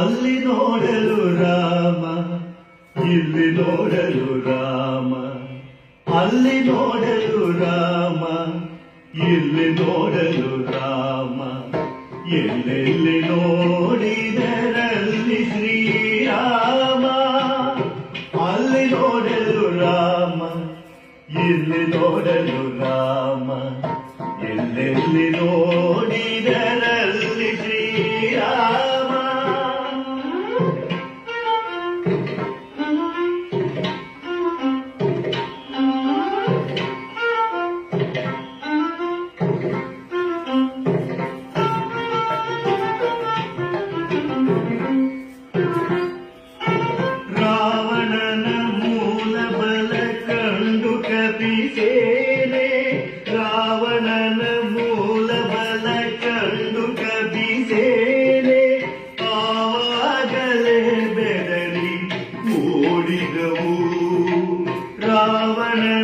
ಅಲ್ಲಿ ನೋಡಲು ರಾಮ ಇಲ್ಲಿ ನೋಡಲು ರಾಮ ಅಲ್ಲಿ ನೋಡಲು ರಾಮ ಇಲ್ಲಿ ನೋಡಲು ರಾಮ ಎಲ್ಲೆಲ್ಲಿ ನೋಡಿದರಲ್ಲಿ ಶ್ರೀರಾಮ ಅಲ್ಲಿ ನೋಡಲು ರಾಮ ಇಲ್ಲಿ ನೋಡಲು ರಾಮ ಎಲ್ಲೆಲ್ಲಿ ನೋಡಿ Thank you.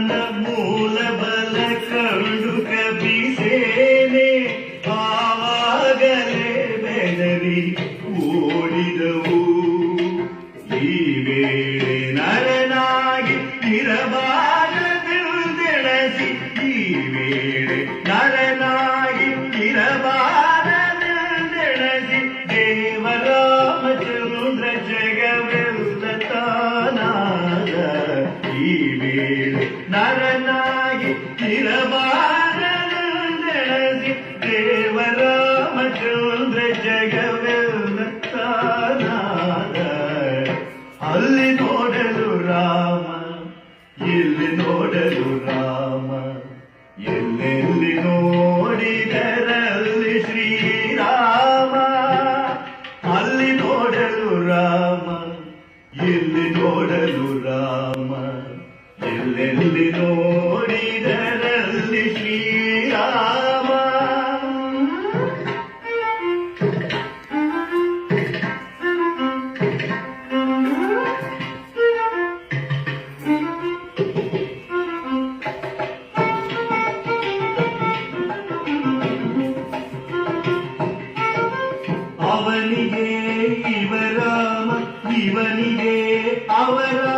ಆತನ ಮೂಲ ಬಲ ಕಂಡು ಕಬಿಸೇನೆ ಆವಾಗಲೇ ಬೆದರಿ ಓಡಿದವು ಈ ವೇಳೆ ನರನಾಗಿ ಇರಬಾರ தேவராமச்சந்திர ಜಗವೆಲ್ಲತ್ತಾನಾದ ಅಲ್ಲಿ ನೋಡಲು ರಾಮ ಇಲ್ಲಿ ನೋಡಲು ರಾಮ ಎಲ್ಲೆಲ್ಲಿ ನೋಡಿದರಲ್ಲಿ ಶ್ರೀರಾಮ ಅಲ್ಲಿ ನೋಡಲು ರಾಮ ಇಲ್ಲಿ ನೋಡಲು ರಾಮ ಎಲ್ಲೆಲ್ಲಿ ನೋಡಿದರ அவனியே இவராம இவனியே அவரா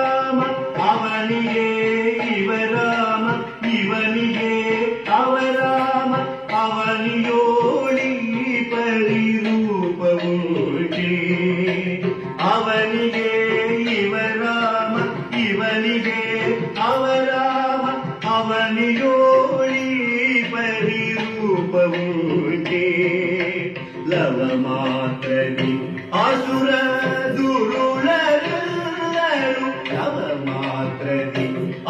மாதவி அசுர துருளரு தவ மாதவி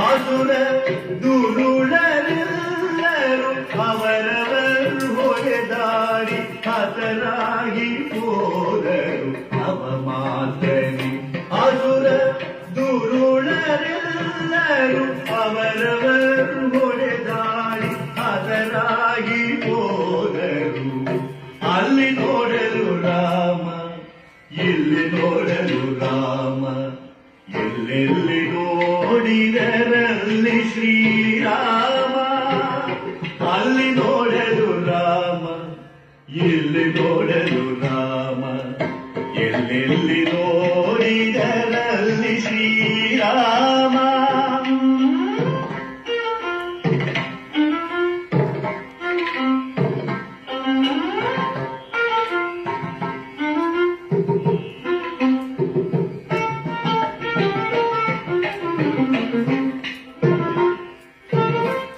அசுர துருளரு அவரவர் ஒரே தாரி அதரா ಬಂದರು ರಾಮ ಎಲ್ಲೆಲ್ಲಿ ನೋಡಿದರಲ್ಲಿ ಶ್ರೀರಾಮ ಅಲ್ಲಿ ನೋಡಲು ರಾಮ ಎಲ್ಲಿ ನೋಡಲು ರಾಮ ಎಲ್ಲೆಲ್ಲಿ ನೋಡಿದರಲ್ಲಿ ಶ್ರೀರಾಮ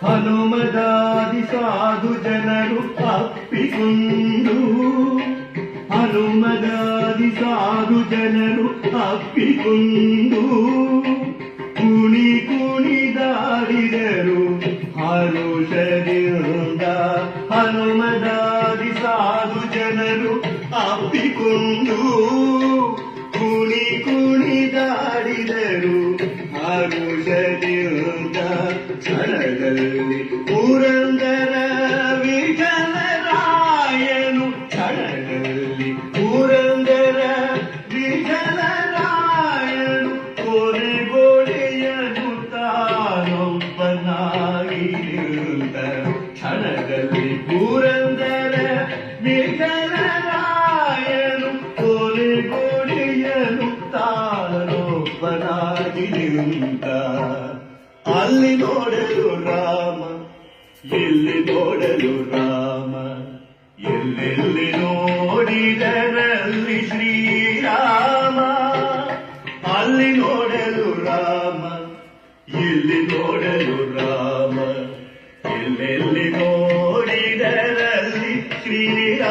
ಹನುಮದಾದಿ ಸಾಧು ಜನರು ಅಪ್ಪಿಕೊಂಡು ಹನುಮದಾದಿ ಸಾಧು ಜನರು ಅಪ್ಪಿಕೊಂಡು இருந்த கனகல் புரந்தர மிகராயனும் ஒரு கொடியனும் தானோப்பனாயிருந்தார் ಅಲ್ಲಿ ನೋಡಲು ರಾಮ ನೋಡಲು ರಾಮ ಎಲ್ಲೆಲ್ಲಿ ನೋಡಿದರಲ್ಲಿ ಶ್ರೀ